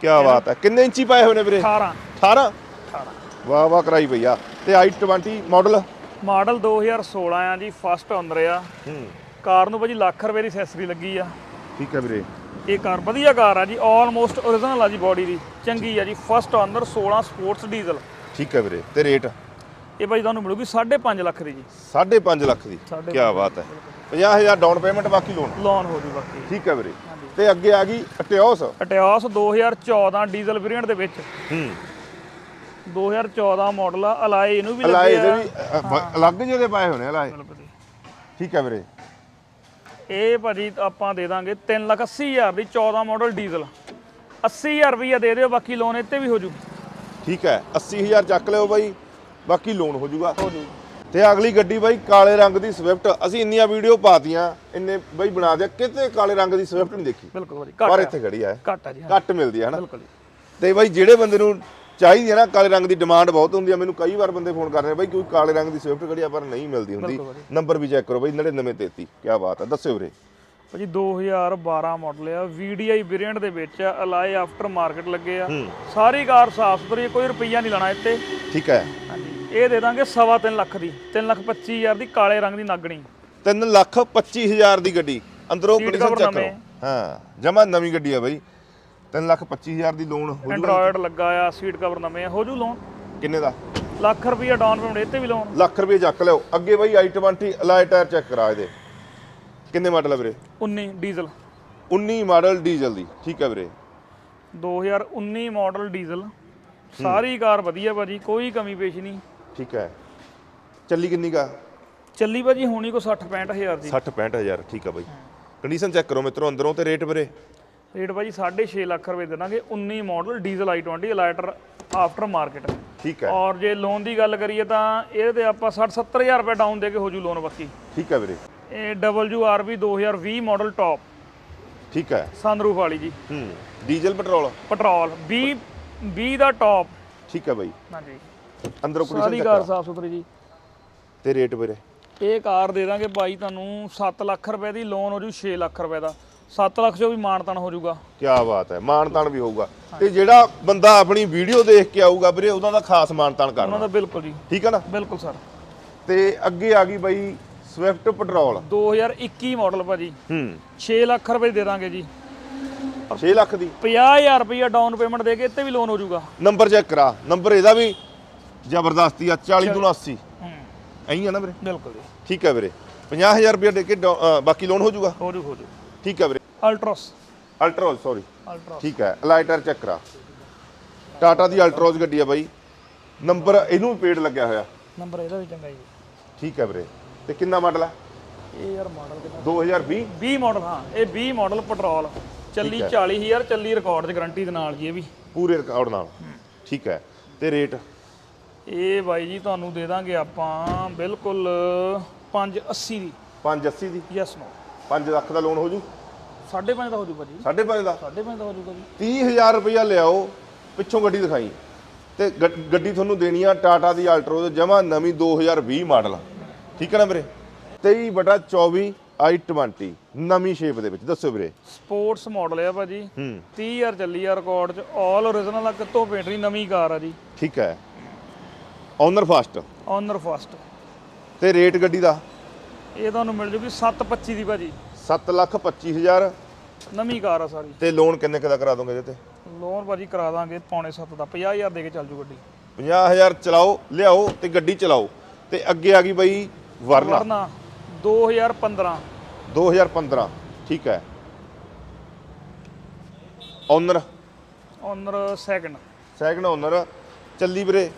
ਕੀ ਬਾਤ ਹੈ। ਕਿੰਨੇ ਇੰਚੀ ਪਾਏ ਹੋਏ ਨੇ ਵੀਰੇ? 18 18 18 ਵਾਹ ਵਾਹ ਕਰਾਈ ਭਈਆ ਤੇ i20 ਮਾਡਲ ਮਾਡਲ 2016 ਆ ਜੀ ਫਸਟ ਓਨਰ ਆ। ਹੂੰ। ਕਾਰ ਨੂੰ ਭਾਜੀ ਲੱਖ ਰੁਪਏ ਦੀ ਐਕਸੈਸਰੀ ਲੱਗੀ ਆ। ਠੀਕ ਹੈ ਵੀਰੇ। ਇਹ ਕਾਰ ਵਧੀਆ ਕਾਰ ਆ ਜੀ ਆਲਮੋਸਟ origignal ਆ ਜੀ ਬਾਡੀ ਦੀ ਚੰਗੀ ਆ ਜੀ ਫਸਟ ਓਨਰ 16 ਸਪੋਰਟਸ ਡੀਜ਼ਲ ਠੀਕ ਹੈ ਵੀਰੇ ਤੇ ਰੇਟ ਇਹ ਭਾਜੀ ਤੁਹਾਨੂੰ ਮਿਲੂਗੀ 5.5 ਲੱਖ ਦੀ ਜੀ। 5.5 ਲੱਖ ਦੀ? ਕੀ ਬਾਤ ਹੈ। 50000 ਡਾਊਨ ਪੇਮੈਂਟ ਬਾਕੀ ਲੋਨ ਲੋਨ ਹੋ ਜੂ ਬਾਕੀ। ਠੀਕ ਹੈ ਵੀਰੇ। ਤੇ ਅੱਗੇ ਆ ਗਈ ਅਟਿਓਸ ਅਟਿਆਸ 2014 ਡੀਜ਼ਲ ਵੇਰੀਐਂਟ ਦੇ ਵਿੱਚ। ਹੂੰ। 2014 ਮਾਡਲ ਆ ਅਲਾਏ ਇਹਨੂੰ ਵੀ ਅਲਾਏ ਲੱਗੇ ਇਹਦੇ ਆ। ਵੀ ਅਲੱਗ ਜਿਹੇ ਦੇ ਪਾਏ ਹੋਣੇ ਅਲਾਏ। ਠੀਕ ਹੈ ਵੀਰੇ। ਇਹ ਭਾਜੀ ਆਪਾਂ ਦੇ ਦਾਂਗੇ 380000 ਦੀ 14 ਮਾਡਲ ਡੀਜ਼ਲ 80000 ਰੁਪਈਆ ਦੇ ਦਿਓ ਬਾਕੀ ਲੋਨ ਇੱਥੇ ਵੀ ਹੋ ਜੂ ਠੀਕ ਹੈ 80000 ਚੱਕ ਲਿਓ ਬਾਈ ਬਾਕੀ ਲੋਨ ਹੋ ਜਾਊਗਾ ਹੋ ਜੂ ਤੇ ਅਗਲੀ ਗੱਡੀ ਬਾਈ ਕਾਲੇ ਰੰਗ ਦੀ ਸਵਿਫਟ ਅਸੀਂ ਇੰਨੀਆਂ ਵੀਡੀਓ ਪਾਤੀਆਂ ਇੰਨੇ ਬਾਈ ਬਣਾ ਦਿਆ ਕਿਤੇ ਕਾਲੇ ਰੰਗ ਦੀ ਸਵਿਫਟ ਨਹੀਂ ਦੇਖੀ। ਬਿਲਕੁਲ ਭਾਜੀ ਪਰ ਘੱਟ ਇੱਥੇ ਖੜੀ ਆ। ਘੱਟ ਆ ਜੀ ਹਾਂ, ਘੱਟ ਮਿਲਦੀ ਹੈ ਹਨਾ? ਬਿਲਕੁਲ ਤੇ ਬਾਈ ਜਿਹੜੇ ਬੰਦੇ ਨੂੰ ਚਾਹੀਦੀ ਹੈ ਨਾ ਕਾਲੇ ਰੰਗ ਦੀ ਡਿਮਾਂਡ ਬਹੁਤ ਹੁੰਦੀ ਆ ਮੈਨੂੰ ਕਈ ਵਾਰ ਬੰਦੇ ਫੋਨ ਕਰ ਰਹੇ ਬਾਈ ਕੋਈ ਕਾਲੇ ਰੰਗ ਦੀ ਸਵਿਫਟ ਗੱਡੀ ਆ ਪਰ ਨਹੀਂ ਮਿਲਦੀ ਹੁੰਦੀ। ਨੰਬਰ ਵੀ ਚੈੱਕ ਕਰੋ ਬਾਈ 9933 ਕੀ ਬਾਤ ਹੈ। ਦੱਸਿਓ ਵੀਰੇ। ਭਾਜੀ 2012 ਮਾਡਲ ਆ। VDI ਵੇਰੀਐਂਟ ਦੇ ਵਿੱਚ ਆ ਅਲਾਈ ਆਫਟਰ ਮਾਰਕੀਟ ਲੱਗੇ ਆ। ਸਾਰੀ ਕਾਰ ਸਾਫ਼ ਸੁਥਰੀ ਆ, ਕੋਈ ਰੁਪਈਆ ਨਹੀਂ ਲਾਣਾ ਇੱਥੇ। ਠੀਕ ਹੈ। ਹਾਂਜੀ। ਇਹ ਦੇ ਦਾਂਗੇ ਸਵਾ ਤਿੰਨ ਲੱਖ ਦੀ 3 ਲੱਖ 25 ਹਜ਼ਾਰ ਦੀ ਕਾਲੇ ਰੰਗ ਦੀ ਨਾਗਣੀ। 3 ਲੱਖ 25 ਹਜ਼ਾਰ ਦੀ ਗੱਡੀ। ਅੰਦਰੋਂ ਕੰਡੀਸ਼ਨ ਚੈੱਕ। ਕਰੋ। ਹਾਂ ਜਮਾ ਨਵੀਂ ਗੱਡੀ ਆ ਬਾਈ। 3 ਲੱਖ 25 ਹਜ਼ਾਰ ਦੀ ਲੋਨ ਹੋ ਜੂਗਾ। ਐਂਡਰੋਇਡ ਲੱਗਾ ਆ ਸੀਟ ਕਵਰ ਨਵੇਂ ਆ ਹੋ ਜੂ ਲੋਨ ਕਿੰਨੇ ਦਾ? ਲੱਖ ਰੁਪਈਆ ਡਾਊਨ ਪੇਮੈਂਟ ਇੱਥੇ ਵੀ ਲੋਨ ਲੱਖ ਰੁਪਏ ਚੱਕ ਲਿਓ। ਅੱਗੇ ਬਾਈ i20 ਅਲਾਈ ਟਾਇਰ ਚੈੱਕ ਕਰਾ ਇਹਦੇ। ਕਿੰਨੇ ਮਾਡਲ ਆ ਵੀਰੇ? 19 ਡੀਜ਼ਲ 19 ਮਾਡਲ ਡੀਜ਼ਲ ਦੀ। ਠੀਕ ਹੈ ਵੀਰੇ। 2019 ਮਾਡਲ ਡੀਜ਼ਲ ਸਾਰੀ ਕਾਰ ਵਧੀਆ ਭਾਜੀ ਕੋਈ ਕਮੀ ਪੇਸ਼ ਨਹੀਂ। ਠੀਕ ਹੈ ਚੱਲੀ ਕਿੰਨੀ ਕਾ ਚੱਲੀ ਭਾਜੀ ਹੋਣੀ ਕੋ 60 65 ਹਜ਼ਾਰ ਦੀ। 60 65000 ਠੀਕ ਆ ਬਾਈ। ਕੰਡੀਸ਼ਨ ਚੈੱਕ ਕਰੋ ਮਿੱਤਰੋ ਅੰਦਰੋਂ ਤੇ ਰੇਟ ਵੀਰੇ। ਰੇਟ ਭਾਜੀ 6.5 ਲੱਖ ਰੁਪਏ ਦੇ ਦਾਂਗੇ 19 model diesel i20 lighter after market ਠੀਕ ਹੈ। ਔਰ ਜੇ ਲੋਨ ਦੀ ਗੱਲ ਕਰੀਏ ਤਾਂ ਇਹਦੇ ਤੇ ਆਪਾਂ 60 70000 ਰੁਪਏ ਡਾਊਨ ਦੇ ਕੇ ਹੋ ਜੂ ਲੋਨ ਬਾਕੀ। ਠੀਕ ਹੈ ਵੀਰੇ। ਇਹ WRV 2020 ਮਾਡਲ ਟੌਪ ਠੀਕ ਹੈ। ਸਨਰੂਫ ਵਾਲੀ ਜੀ। ਹੂੰ ਡੀਜ਼ਲ ਪੈਟਰੋਲ ਪੈਟਰੋਲ 20 20 ਦਾ ਟੌਪ ਠੀਕ ਹੈ ਬਾਈ। ਹਾਂਜੀ। ਅੰਦਰੋਂ ਸਾਰੀ ਕੰਡੀਸ਼ਨ ਕਾਰ ਚੈੱਕ ਸਾਫ਼ ਸੁਥਰੀ ਜੀ। ਤੇ ਰੇਟ ਵੀਰੇ। ਇਹ ਕਾਰ ਦੇ ਦਾਂਗੇ ਭਾਈ ਤੁਹਾਨੂੰ 7 ਲੱਖ ਰੁਪਏ ਦੀ ਲੋਨ ਹੋ ਜੂ 6 ਲੱਖ ਰੁਪਏ ਦਾ। 7 ਲੱਖ ਚੋਂ ਵੀ ਮਾਨਤਾਨ ਹੋ ਜਾਊਗਾ। ਕੀ ਬਾਤ ਹੈ ਮਾਨਤਾਨ ਵੀ ਹੋਊਗਾ। ਤੇ ਜਿਹੜਾ ਬੰਦਾ ਆਪਣੀ ਵੀਡੀਓ ਦੇਖ ਕੇ ਆਊਗਾ ਵੀਰੇ ਉਹਨਾਂ ਦਾ ਖਾਸ ਮਾਨਤਾਨ ਉਹਨਾਂ ਕਰਨਾ ਦਾ ਬਿਲਕੁਲ ਜੀ। ਠੀਕ ਹੈ ਨਾ? ਬਿਲਕੁਲ ਸਰ। ਤੇ ਅੱਗੇ ਆ ਗਈ ਬਾਈ ਸਵਿਫਟ ਪੈਟਰੋਲ 2021 ਮਾਡਲ ਭਾਜੀ। ਹੂੰ। 6 ਲੱਖ ਰੁਪਏ ਦੇ ਦਾਂਗੇ ਜੀ। 6 ਲੱਖ ਦੀ? 50000 ਰੁਪਏ ਡਾਊਨ ਪੇਮੈਂਟ ਦੇ ਕੇ ਇੱਥੇ ਵੀ ਲੋਨ ਹੋ ਜਾਊਗਾ। ਨੰਬਰ ਚੈੱਕ ਕਰਾ। ਨੰਬਰ ਇਹਦਾ ਵੀ ਜ਼ਬਰਦਸਤੀ ਆ 40 ਤੋਂ 80 ਹੂੰ। ਐਂ ਆ ਨਾ ਵੀਰੇ? ਬਿਲਕੁਲ ਜੀ। ਠੀਕ ਹੈ ਵੀਰੇ। 50000 ਰੁਪਏ ਦੇ ਕੇ ਅ, ਬਾਕੀ ਲੋਨ ਹੋ ਜਾਊਗਾ। ਹੋ ਜੂ ਹੋ ਜੂ। ਠੀਕ ਹੈ ਵੀਰੇ। ਅਲਟਰੋਸ ਅਲਟਰੋਜ਼ ਸੌਰੀ ਅਲਟਰੋਸ ਠੀਕ ਹੈ ਲਾਈਟਰ ਚੈੱਕ ਕਰਾ। ਟਾਟਾ ਦੀ ਅਲਟਰੋਜ਼ ਗੱਡੀ ਆ ਬਾਈ। ਨੰਬਰ ਇਹਨੂੰ ਵੀ ਪੇਡ ਲੱਗਿਆ ਹੋਇਆ। ਨੰਬਰ ਇਹਦਾ ਵੀ ਚੰਗਾ ਜੀ। ਠੀਕ ਹੈ ਵੀਰੇ। ਤੇ ਕਿੰਨਾ ਮਾਡਲ ਹੈ ਇਹ ਯਾਰ ਮਾਡਲ ਕਿੰਨਾ? 2020 20 ਮਾਡਲ ਹਾਂ। ਇਹ 20 ਮਾਡਲ ਪੈਟਰੋਲ ਚੱਲੀ 40000 ਚੱਲੀ ਰਿਕਾਰਡ 'ਚ ਗਾਰੰਟੀ ਦੇ ਨਾਲ ਜੀ ਇਹ ਵੀ। ਪੂਰੇ ਰਿਕਾਰਡ ਨਾਲ। ਠੀਕ ਹੈ। ਤੇ ਰੇਟ ਇਹ ਬਾਈ ਜੀ ਤੁਹਾਨੂੰ ਦੇ ਦਾਂਗੇ ਆਪਾਂ ਬਿਲਕੁਲ 580 ਦੀ। 580 ਦੀ? ਯੈਸ ਨੋ 5 ਲੱਖ ਦਾ ਲੋਨ ਹੋ ਜੂ? 5.5 ਦਾ ਹੋ ਜੂ ਭਾਜੀ। 5.5 ਦਾ? 5.5 ਦਾ ਹੋ ਜੂਗਾ ਜੀ। 30000 ਰੁਪਇਆ ਲਿਆਓ ਪਿੱਛੋਂ ਗੱਡੀ ਦਿਖਾਈ। ਤੇ ਗੱਡੀ ਤੁਹਾਨੂੰ ਦੇਣੀ ਆ ਟਾਟਾ ਦੀ ਅਲਟਰੋਜ਼ ਜਮਾ ਨਵੀਂ 2020 ਮਾਡਲ ਠੀਕ ਹੈ ਨਾ ਵੀਰੇ? 23 ਬਟਾ 24 i20 ਨਵੀਂ ਸ਼ੇਪ ਦੇ ਵਿੱਚ। ਦੱਸੋ ਵੀਰੇ। ਸਪੋਰਟਸ ਮਾਡਲ ਆ ਭਾਜੀ। ਹੂੰ। 30000 ਚੱਲੀ ਆ ਰਿਕਾਰਡ 'ਚ। ਆਲ ਓਰੀਜਨਲ ਆ ਕਿਤੋਂ ਪੇਂਟ ਨਹੀਂ ਨਵੀਂ ਕਾਰ ਆ ਜੀ। ਠੀਕ ਹੈ। ਓਨਰ ਫਾਸਟ ਓਨਰ ਫਸਟ ਤੇ ਰੇਟ ਗੱਡੀ ਦਾ? ਇਹ ਤੁਹਾਨੂੰ ਮਿਲ ਜੂਗੀ 725 ਦੀ ਭਾਜੀ। 7 ਲੱਖ 25000 ਨਵੀਂ ਕਾਰ ਆ ਸਾਰੀ। ਤੇ ਲੋਨ ਕਿੰਨੇ ਕੁ ਦਾ ਕਰਾ ਦੋਗੇ ਇਹਦੇ ਤੇ? ਲੋਨ ਭਾਜੀ ਕਰਾ ਦਾਂਗੇ ਪੌਣੇ 7 ਦਾ 50000 ਦੇ ਕੇ ਚੱਲ ਜੂ ਗੱਡੀ। 50000 ਚਲਾਓ ਲਿਆਓ ਤੇ ਗੱਡੀ ਚਲਾਓ। ਤੇ ਅੱਗੇ ਆ ਗਈ ਬਈ ਵਰਨਾ। ਵਰਨਾ 2015 2015 ਠੀਕ ਹੈ। Owner owner second second owner ਚੱਲੀ ਵੀਰੇ।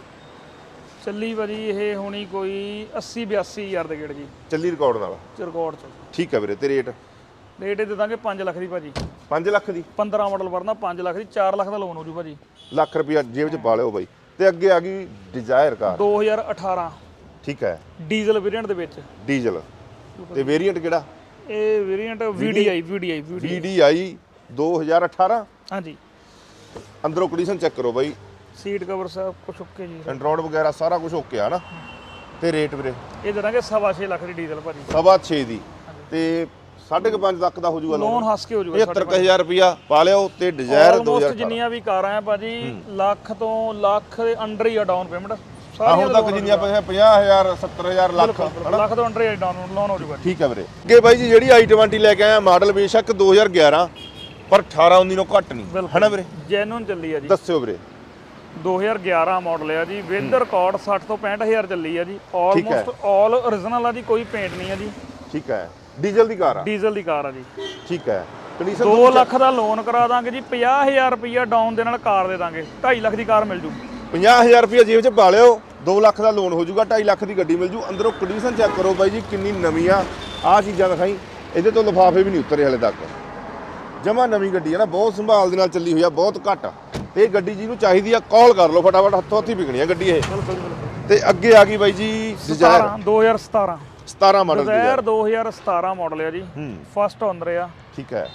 ਚੱਲੀ ਭਾਜੀ ਇਹ ਹੋਣੀ ਕੋਈ 80 82 ਹਜ਼ਾਰ ਦੇ ਗੇੜ ਜੀ। ਚੱਲੀ ਰਿਕਾਰਡ ਨਾਲ? ਰਿਕਾਰਡ 'ਚ। ਠੀਕ ਹੈ ਵੀਰੇ ਤੇ ਰੇਟ ਰੇਟ ਇਹ ਦੇ ਦਾਂਗੇ 5 ਲੱਖ ਦੀ ਭਾਜੀ। 5 ਲੱਖ ਦੀ? 15 ਮਾਡਲ ਵਰਨਾ 5 ਲੱਖ ਦੀ 4 ਲੱਖ ਦਾ ਲੋਨ ਹੋ ਜੂ ਭਾਜੀ। ਲੱਖ ਰੁਪਇਆ ਜੇਬ 'ਚ ਪਾ ਲਿਓ ਬਾਈ। ਤੇ ਅੱਗੇ ਆ ਗਈ ਡਿਜ਼ਾਇਰ ਕਾਰ 2018 ਠੀਕ ਹੈ। ਡੀਜ਼ਲ ਵੇਰੀਐਂਟ ਦੇ ਵਿੱਚ। ਡੀਜ਼ਲ ਤੇ ਵੇਰੀਐਂਟ ਕਿਹੜਾ? ਇਹ ਵੇਰੀਐਂਟ VDI VDI VDI 2018 ਹਾਂਜੀ। ਅੰਦਰੋਂ ਕੰਡੀਸ਼ਨ ਚੈੱਕ ਕਰੋ ਬਾਈ। ਸੀਟ ਕਵਰ ਸਭ ਕੁਝ ਓਕੇ ਜੀ ਐਂਡਰੋਇਡ ਵਗੈਰਾ ਸਾਰਾ ਕੁਝ ਓਕੇ ਆ ਨਾ? ਤੇ ਰੇਟ ਵੀਰੇ? ਇਹ ਦੇ ਦਾਂਗੇ ਸਵਾ ਛੇ ਲੱਖ ਦੀ ਡੀਜ਼ਲ ਭਾਜੀ। ਸਵਾ 6 ਦੀ। ਤੇ 5.5 ਲੱਖ ਦਾ ਹੋ ਜਾਊਗਾ ਲੋਨ ਹੱਸ ਕੇ ਹੋ ਜੂਗਾ 75000 ਰੁਪਇਆ ਪਾ ਲਿਓ ਤੇ ਡਿਜ਼ਾਇਰ ਆਲਮੋਸਟ 2018 ਜਿੰਨੀਆਂ ਵੀ ਕਾਰਾਂ ਆ ਭਾਜੀ ਲੱਖ ਤੋਂ ਲੱਖ ਦੇ ਅੰਡਰ ਹੀ ਆ ਡਾਊਨ ਪੇਮੈਂਟ ਹੁਣ ਤੱਕ ਜਿੰਨੀਆਂ ਪਈਆਂ 50000 70000 ਲੱਖ ਲੱਖ ਤੋਂ ਅੰਡਰ ਹੀ ਡਾਊਨ ਲੋਨ ਹੋ ਜੂਗਾ ਠੀਕ ਹੈ ਵੀਰੇ। ਅੱਗੇ ਬਾਈ ਜੀ ਜਿਹੜੀ i20 ਲੈ ਕੇ ਆਇਆ ਮਾਡਲ ਬੇਸ਼ੱਕ 2011 ਪਰ 18 19 ਨੂੰ ਘੱਟ ਨਹੀਂ। ਹਨਾ ਵੀਰੇ? ਜੈਨੂਨ ਚੱਲੀ ਆ ਜੀ। ਦੱਸਿਓ ਵੀਰੇ। 2011 ਮਾਡਲ ਆ ਜੀ ਵਿਦ ਰਿਕਾਰਡ 60 ਤੋਂ 65000 ਚੱਲੀ ਆ ਜੀ। ਆਲਮੋਸਟ ਆਲ origignal ਆ ਜੀ ਕੋਈ ਪੇਂਟ ਨਹੀਂ ਆ ਜੀ। ਠੀਕ ਹੈ। ਡੀਜ਼ਲ ਦੀ ਕਾਰ ਆ? ਡੀਜ਼ਲ ਦੀ ਕਾਰ ਆ ਜੀ। ਠੀਕ ਹੈ। ਕੰਡੀਸ਼ਨ 2 ਲੱਖ ਦਾ ਲੋਨ ਕਰਾ ਦਾਂਗੇ ਜੀ 50000 ਰੁਪਈਆ ਡਾਊਨ ਦੇ ਨਾਲ ਕਾਰ ਦੇ ਦਾਂਗੇ। 2.5 ਲੱਖ ਦੀ ਕਾਰ ਮਿਲ ਜੂ। 50000 ਰੁਪਇਆ ਜੇਬ 'ਚ ਪਾ ਲਿਓ 2 ਲੱਖ ਦਾ ਲੋਨ ਹੋ ਜਾਊਗਾ 2.5 ਲੱਖ ਦੀ ਗੱਡੀ ਮਿਲ ਜੂ। ਅੰਦਰੋਂ ਕੰਡੀਸ਼ਨ ਚੈੱਕ ਕਰੋ ਬਾਈ ਜੀ ਕਿੰਨੀ ਨਵੀਂ ਆ। ਆਹ ਚੀਜ਼ਾਂ ਦਿਖਾਈ। ਇਹਦੇ ਤੋਂ ਲਿਫਾਫੇ ਵੀ ਨਹੀਂ ਉਤਰੇ ਹਲੇ ਤੱਕ। ਜਮਾ ਨਵੀਂ ਗੱਡੀ ਹੈ ਨਾ ਬਹੁਤ ਸੰਭਾਲ ਦੇ ਨਾਲ ਚੱਲੀ ਹੋਈ ਆ ਬਹੁਤ ਘੱਟ। ਤੇ ਇਹ ਗੱਡੀ ਜਿਹਨੂੰ ਚਾਹੀਦੀ ਆ ਕਾਲ ਕਰ ਲਓ ਫਟਾਫਟ ਹੱਥੋਂ ਹੱਥੀ ਵਿਕਣੀ ਆ ਗੱਡੀ ਇਹ। ਬਿਲਕੁਲ ਬਿਲਕੁਲ ਤੇ ਅੱਗੇ ਆ ਗਈ ਬਾਈ ਜੀ ਡਿਜ਼ਾਇਰ 2017 17 ਮਾਡਲ ਦੀ ਡਿਜ਼ਾਇਰ 2017 ਮਾਡਲ ਆ ਜੀ। ਹੂੰ। ਫਸਟ ਓਨਰ ਆ। ਠੀਕ ਹੈ।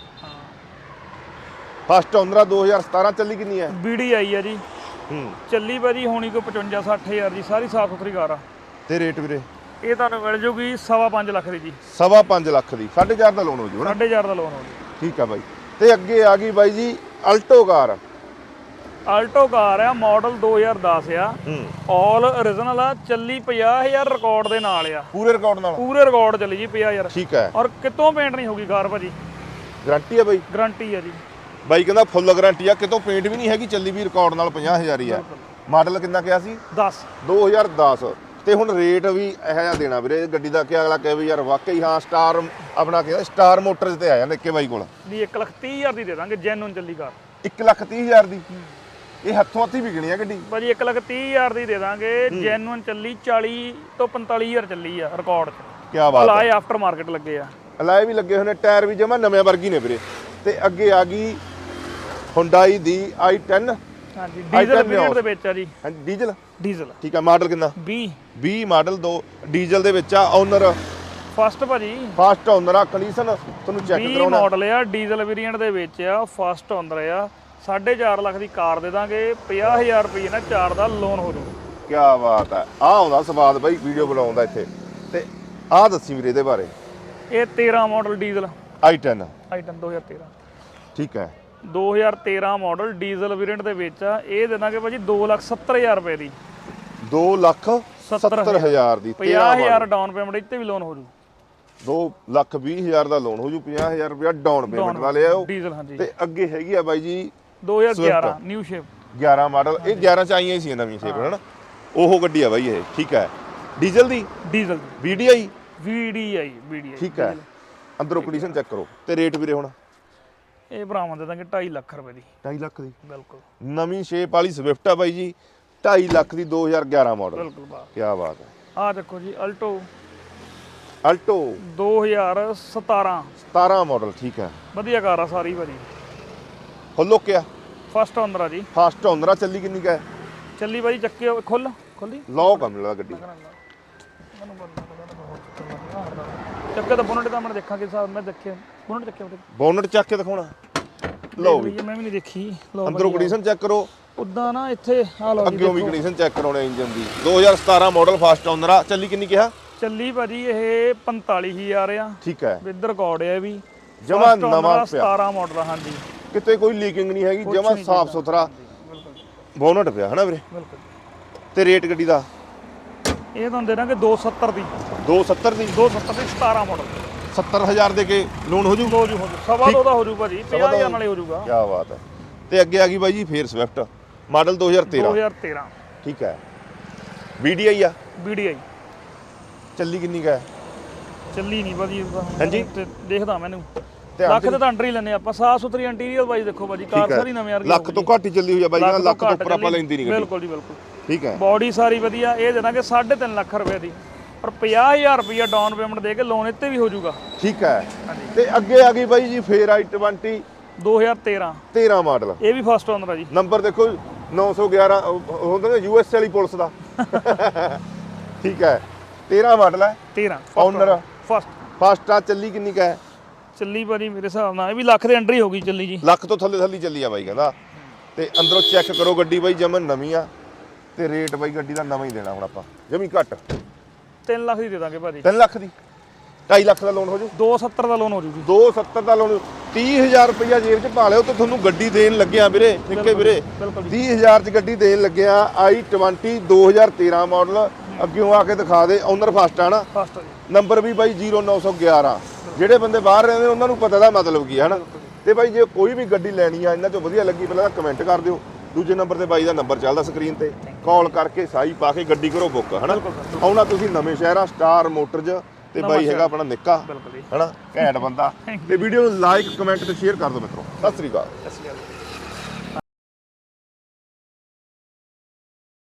ਫਸਟ 15 2017 ਚੱਲੀ ਕਿੰਨੀ ਹੈ? BDI ਆ ਜੀ। ਹੂੰ। ਚੱਲੀ ਭਾਜੀ ਹੋਣੀ ਕੋ 55 60000 ਦੀ ਸਾਰੀ ਸਾਫ਼ ਸੁਥਰੀ ਕਾਰ ਆ। ਤੇ ਰੇਟ ਵੀਰੇ? ਇਹ ਤੁਹਾਨੂੰ ਮਿਲ ਜੂਗੀ ਸਵਾ ਪੰਜ ਲੱਖ ਦੀ ਜੀ। ਸਵਾ 5 ਲੱਖ ਦੀ 4.5 ਦਾ ਲੋਨ ਹੋ ਜੂ ਨਾ? 4.5 ਦਾ ਲੋਨ ਹੋਊਗੀ ਠੀਕ ਆ ਬਾਈ। ਤੇ ਅੱਗੇ ਆ ਗਈ ਬਾਈ ਜੀ ਅਲਟੋ ਕਾਰ। ਆਲਟੋ ਕਾਰ ਆ ਮਾਡਲ 2010 ਆ। ਆਲ origignal ਆ ਚੱਲੀ 50000 ਰਿਕਾਰਡ ਦੇ ਨਾਲ ਆ। ਪੂਰੇ ਰਿਕਾਰਡ ਨਾਲ। ਪੂਰੇ ਰਿਕਾਰਡ ਚੱਲੀ ਜੀ 50000 ਠੀਕ ਹੈ। ਔਰ ਕਿਤੋਂ ਪੇਂਟ ਨਹੀਂ ਹੋਗੀ ਕਾਰ ਭਾਜੀ? ਗਾਰੰਟੀ ਆ ਬਾਈ। ਗਾਰੰਟੀ ਆ ਜੀ। ਬਾਈ ਕਹਿੰਦਾ ਫੁੱਲ ਗਾਰੰਟੀ ਆ ਕਿਤੋਂ ਪੇਂਟ ਵੀ ਨਹੀਂ ਹੈਗੀ ਚੱਲੀ ਵੀ ਰਿਕਾਰਡ ਨਾਲ 50000 ਹੀ ਆ। ਮਾਡਲ ਕਿੰਨਾ ਕਿਹਾ ਸੀ? 10 2010 ਤੇ ਹੁਣ ਰੇਟ ਵੀ ਇਹੋ ਜਿਹਾ ਦੇਣਾ ਵੀਰੇ ਗੱਡੀ ਦਾ ਕਿ ਅਗਲਾ ਕਹੇ ਵੀ ਯਾਰ ਵਾਕਈ ਹਾਂ ਸਟਾਰ ਆਪਣਾ ਕਹਿੰਦਾ ਸਟਾਰ ਮੋਟਰਸ ਤੇ ਆਇਆ ਨਿੱਕੇ ਬਾਈ ਕੋਲ। ਦੀ 1 ਲੱਖ 30000 ਦੀ ਦੇ ਦਾਂਗੇ ਜੈਨੂਨ ਚੱਲੀ ਕਾਰ। 1 ਲੱਖ 30 ਹਜ਼ਾਰ ਦੀ? ਇਹ ਹੱਥੋਂ ਹੱਥੀ ਵਿਕਣੀ ਆ ਗੱਡੀ। ਭਾਜੀ 1 ਲੱਖ 30000 ਦੀ ਦੇ ਦਾਂਗੇ। ਜੈਨੂਨ ਚੱਲੀ 40 ਤੋਂ 45000 ਚੱਲੀ ਆ ਰਿਕਾਰਡ 'ਚ। ਕੀ ਬਾਤ ਹੈ। ਲਾਏ ਆਫਟਰ ਮਾਰਕੀਟ ਲੱਗੇ ਆ। ਅਲਾਏ ਵੀ ਲੱਗੇ ਹੋਏ ਨੇ ਟਾਇਰ ਵੀ ਜਮਾ ਨਵੇਂ ਵਰਗੀ ਨੇ ਵੀਰੇ। ਤੇ ਅੱਗੇ ਆ ਗਈ ਹੁੰਡਾਈ ਦੀ i10 ਹਾਂਜੀ ਡੀਜ਼ਲ i10 ਵੇਰੀਐਂਟ ਦੇ ਵਿੱਚ ਆ ਜੀ। ਹਾਂਜੀ ਡੀਜ਼ਲ ਡੀਜ਼ਲ ਠੀਕ ਆ ਮਾਡਲ ਕਿੰਨਾ? 20 20 ਮਾਡਲ ਦੋ ਡੀਜ਼ਲ ਦੇ ਵਿੱਚ ਆ ਓਨਰ ਫਸਟ ਭਾਜੀ। ਫਾਸਟ ਓਨਰ ਆ ਕੰਡੀਸ਼ਨ ਤੁਹਾਨੂੰ ਚੈੱਕ 20 ਕਰਾਉਣਾ। ਮਾਡਲ ਆ ਡੀਜ਼ਲ ਵੇਰੀਐਂਟ ਦੇ ਵਿੱਚ ਆ ਫਸਟ ਓਨਰ ਆ। 4.5 ਲੱਖ ਦੀ ਕਾਰ ਦੇ ਦਾਂਗੇ 50000 ਰੁਪਏ ਨਾਲ ਚਾਰ ਦਾ ਲੋਨ ਹੋ ਜੂ। ਕੀ ਬਾਤ ਹੈ। ਆ ਆਉਂਦਾ ਸਵਾਦ ਬਾਈ ਵੀਡੀਓ ਬਣਾਉਂਦਾ ਇੱਥੇ। ਤੇ ਆਹ ਦੱਸੀ ਵੀਰੇ ਇਹਦੇ ਬਾਰੇ। ਇਹ 13 ਮਾਡਲ ਡੀਜ਼ਲ i10 ਆਈਟਮ 2013 ਠੀਕ ਹੈ। 2013 ਮਾਡਲ ਡੀਜ਼ਲ ਵੇਰੀਐਂਟ ਦੇ ਵਿੱਚ ਆ ਇਹ ਦੇ ਦਾਂਗੇ ਭਾਜੀ 270000 ਰੁਪਏ ਦੀ। 2 ਲੱਖ 70 ਹਜ਼ਾਰ ਦੀ 50000 ਡਾਊਨ ਪੇਮੈਂਟ ਇੱਥੇ ਵੀ ਲੋਨ ਹੋ ਜੂ। 2 ਲੱਖ 20 ਹਜ਼ਾਰ ਦਾ ਲੋਨ ਹੋ ਜੂ 50000 ਰੁਪਇਆ ਡਾਊਨ ਪੇਮੈਂਟ ਦਾ ਲਿਆ ਉਹ। ਡੀਜ਼ਲ ਹਾਂਜੀ। ਤੇ ਅੱਗੇ ਹੈਗੀ ਆ ਬਾਈ ਜੀ 2011 ਨਿਊ ਸ਼ੇਪ 11 ਮਾਡਲ ਇਹ 11 ਚ ਆਈਆਂ ਹੀ ਸੀ ਨਵੀਂ ਸ਼ੇਪ ਹਨਾ? ਉਹ ਗੱਡੀ ਆ ਬਾਈ ਇਹ ਠੀਕ ਹੈ। ਡੀਜ਼ਲ ਦੀ? ਡੀਜ਼ਲ VDI VDI VDI ਠੀਕ ਹੈ। ਅੰਦਰੋਂ ਕੰਡੀਸ਼ਨ ਚੈੱਕ ਕਰੋ। ਤੇ ਰੇਟ ਵੀਰੇ ਹੁਣ? ਇਹ ਭਰਾਵਾਂ ਦੇ ਦਾਂਗੇ 2.5 ਲੱਖ ਰੁਪਏ ਦੀ। 2.5 ਲੱਖ ਦੀ? ਬਿਲਕੁਲ। ਨਵੀਂ ਸ਼ੇਪ ਵਾਲੀ ਸਵਿਫਟ ਆ ਬਾਈ ਜੀ। 2.5 ਲੱਖ ਦੀ 2011 ਮਾਡਲ ਬਿਲਕੁਲ ਬਾਤ ਕੀ ਬਾਤ ਹੈ। ਆਹ ਦੇਖੋ ਜੀ ਅਲਟੋ ਅਲਟੋ 2017 17 ਮਾਡਲ ਠੀਕ ਹੈ। ਵਧੀਆ ਕਾਰ ਆ ਸਾਰੀ ਭਾਜੀ। ਖੋਲੋ ਕਿਆ ਫਸਟ ਓਨਰ ਆ ਜੀ। ਫਾਸਟ ਓਨਰ ਆ ਚੱਲੀ ਕਿੰਨੀ ਕਾ ਚੱਲੀ ਭਾਜੀ ਚੱਕੇ ਖੁੱਲ ਖੁੱਲੀ ਲੌਕ ਆ ਮਿਲਦਾ ਗੱਡੀ। ਚੱਕੇ ਤਾਂ ਬੋਨਟ ਦਾ ਮੈਂ ਦੇਖਾਂ ਕਿ ਸਾਹਿਬ ਮੈਂ ਦੇਖਿਆ। ਬੋਨਟ ਚੱਕਿਆ ਉਹਦੇ ਬੋਨਟ ਚੱਕ ਕੇ ਦਿਖਾਉਣਾ। ਲਓ ਵੀ। ਮੈਂ ਵੀ ਨਹੀਂ ਦੇਖੀ। ਲਓ ਅੰਦਰੋਂ ਕੰਡੀਸ਼ਨ ਚੈੱਕ ਕਰੋ। ਉਦਾਂ ਨਾ ਇੱਥੇ ਆ ਲਓ ਜੀ ਅੱਗੇੋਂ ਵੀ ਕੰਡੀਸ਼ਨ ਚੈੱਕ ਕਰਾਉਣੇ ਇੰਜਨ ਦੀ। 2017 ਮਾਡਲ ਫਾਸਟ ਓਨਰ ਆ। ਚੱਲੀ ਕਿੰਨੀ ਕਿਹਾ ਚੱਲੀ ਭਾਜੀ ਇਹ 45000 ਆ। ਠੀਕ ਹੈ। ਵਿਦ ਰਿਕਾਰਡ ਹੈ ਵੀ। ਜਮਾਂ First owner ਨਵਾਂ ਆ, ਪਿਆ। 17 ਮਾਡਲ ਹਾਂਜੀ। ਕਿਤੇ ਕੋਈ ਲੀਕਿੰਗ ਨਹੀਂ ਹੈਗੀ ਜਮਾ ਸਾਫ਼ ਸੁਥਰਾ। ਬੋਨਟ ਪਿਆ ਹਨਾ ਵੀਰੇ? ਬਿਲਕੁਲ। ਤੇ ਰੇਟ ਗੱਡੀ ਦਾ? ਇਹ ਤੁਹਾਨੂੰ ਦੇ ਦਾਂਗੇ 270 ਦੀ। 270 ਦੀ? 270 ਦੀ 17 ਮਾਡਲ 70000 ਦੇ ਕੇ ਲੋਨ ਹੋ ਜੂ? ਹੋ ਜੂ ਸਵਾ ਦੋ ਦਾ ਹੋ ਜੂ ਭਾਜੀ 50000 ਨਾਲੇ ਹੋ ਜੂਗਾ। ਕੀ ਬਾਤ ਹੈ। ਤੇ ਅੱਗੇ ਆ ਗਈ ਬਾਈ ਜੀ ਫੇਰ ਸਵਿਫਟ ਮਾਡਲ 2013 2013 ਠੀਕ ਹੈ। VDI ਆ? VDI ਚੱਲੀ ਕਿੰਨੀ ਕਾ ਹੈ? ਚੱਲੀ ਨਹੀਂ ਭਾਜੀ ਹਾਂਜੀ। ਦੇਖਦਾ ਮੈਨੂੰ ਲੱਖ ਤੇ ਤਾਂ ਅੰਡਰ ਹੀ ਲੈਨੇ ਆਪਾਂ ਸਾਫ਼ ਸੁਥਰੀ ਇੰਟੀਰੀਅਰ ਵਾਈਜ਼ ਦੇਖੋ ਭਾਜੀ ਕਾਰ। ਸਾਰੀ ਨਵੇਂ ਵਰਗੀ ਲੱਖ ਤੋਂ ਘੱਟ ਹੀ ਚੱਲੀ ਹੋਈ ਆ ਬਾਈ ਕਹਿੰਦਾ ਲੱਖ ਤੋਂ ਉੱਪਰ ਆਪਾਂ। ਲੈਂਦੀ ਨਹੀਂ ਬਿਲਕੁਲ ਜੀ ਬਿਲਕੁਲ। ਠੀਕ ਹੈ। ਬਾਡੀ ਸਾਰੀ ਵਧੀਆ ਇਹ ਦੇ ਦਾਂਗੇ 3.5 ਲੱਖ ਰੁਪਏ ਦੀ। ਪਰ 50000 ਰੁਪਏ ਡਾਊਨ ਪੇਮੈਂਟ ਦੇ ਕੇ ਲੋਨ ਇੱਥੇ ਵੀ ਹੋ ਜਾਊਗਾ। ਠੀਕ ਹੈ। ਤੇ ਅੱਗੇ ਆ ਗਈ ਬਾਈ ਜੀ ਫੇਰ i20 2013 13 ਮਾਡਲ ਇਹ ਵੀ ਫਸਟ ਓਨਰ ਆ ਜੀ। ਨੰਬਰ ਦੇਖੋ 911 ਉਹ- ਉਹ ਹੁੰਦਾ ਨਾ ਯੂਐਸ ਵਾਲੀ ਪੁਲਿਸ ਦਾ। *laughs* ਠੀਕ ਹੈ। 13 ਮਾਡਲ ਹੈ। 13 Owner। ਫਸਟ ਫਾਸਟ ਆ ਚੱਲੀ ਕਿੰਨੀ ਕਾ ਹੈ? ਚੱਲੀ ਭਾਜੀ ਮੇਰੇ ਹਿਸਾਬ ਨਾਲ ਇਹ ਵੀ ਲੱਖ ਦੇ ਅੰਡਰ ਹੀ ਹੋ ਗਈ ਚੱਲੀ ਜੀ। ਲੱਖ ਤੋਂ ਥੱਲੇ ਥੱਲੇ ਚੱਲੀ ਆ ਬਾਈ ਕਹਿੰਦਾ। ਤੇ ਅੰਦਰੋਂ ਚੈੱਕ ਕਰੋ ਗੱਡੀ ਬਾਈ ਜਮਨ ਨਵੀਂ ਆ। ਤੇ ਰੇਟ ਬਾਈ ਗੱਡੀ ਦਾ ਨਵਾਂ ਹੀ ਦੇਣਾ ਹੁਣ ਆਪਾਂ। ਜਮੀ ਘੱਟ। 3 ਲੱਖ ਦੀ ਦੇ ਦਾਂਗੇ ਭਾਜੀ। 3 ਲੱਖ ਦੀ? 2.5 ਲੱਖ ਦਾ ਲੋਨ ਹੋ ਜੂ? 270 ਦਾ ਲੋਨ ਹੋ ਜੂਗੀ 270 ਦਾ ਲੋਨ 30000 ਰੁਪਇਆ ਜੇਬ 'ਚ ਪਾ ਲਿਓ ਤੇ ਤੁਹਾਨੂੰ ਗੱਡੀ ਦੇਣ ਲੱਗਿਆ ਵੀਰੇ। ਨਿੱਕੇ ਵੀਰੇ। ਬਿਲਕੁਲ ਜੀ। 30000 'ਚ ਗੱਡੀ ਦੇਣ ਲੱਗਿਆ i20 2013 ਮਾਡਲ ਅੱਗਿਓਂ ਆ ਕੇ ਦਿਖਾ ਦੇ ਓਨਰ ਫਸਟ ਆ ਨਾ। ਨੰਬਰ ਵੀ ਬਾਈ 0911 ਜਿਹੜੇ ਬੰਦੇ ਬਾਹਰ ਰਹਿੰਦੇ ਨੇ ਉਹਨਾਂ ਨੂੰ ਪਤਾ ਦਾ ਮਤਲਬ ਕੀ ਹੈ ਹਨਾ? ਤੇ ਬਾਈ ਜੇ ਕੋਈ ਵੀ ਗੱਡੀ ਲੈਣੀ ਆ ਇਹਨਾਂ ਚੋਂ ਵਧੀਆ ਲੱਗੀ ਪਹਿਲਾਂ ਤਾਂ ਕਮੈਂਟ ਕਰ ਦਿਓ। ਦੂਜੇ ਨੰਬਰ ਤੇ ਬਾਈ ਦਾ ਨੰਬਰ ਚੱਲਦਾ ਸਕਰੀਨ ਤੇ। ਕਾਲ ਕਰਕੇ ਸਾਈ ਪਾ ਕੇ ਗੱਡੀ ਕਰੋ ਬੁੱਕ ਹਨਾ? ਆਉਣਾ ਤੁਸੀਂ ਨਵੇਂ ਸ਼ਹਿਰਾ ਸਟਾਰ ਮੋਟਰਜ਼ ਤੇ ਬਾਈ ਹੈਗਾ ਆਪਣਾ ਨਿੱਕਾ ਹਨਾ? ਘੈਂਟ ਬੰਦਾ। ਤੇ ਵੀਡੀਓ ਨੂੰ ਲਾਈਕ ਕਮੈਂਟ ਤੇ ਸ਼ੇਅਰ ਕਰ ਦਿਓ ਮਿੱਤਰੋ। ਸਤਿ ਸ੍ਰੀ ਅਕਾਲ।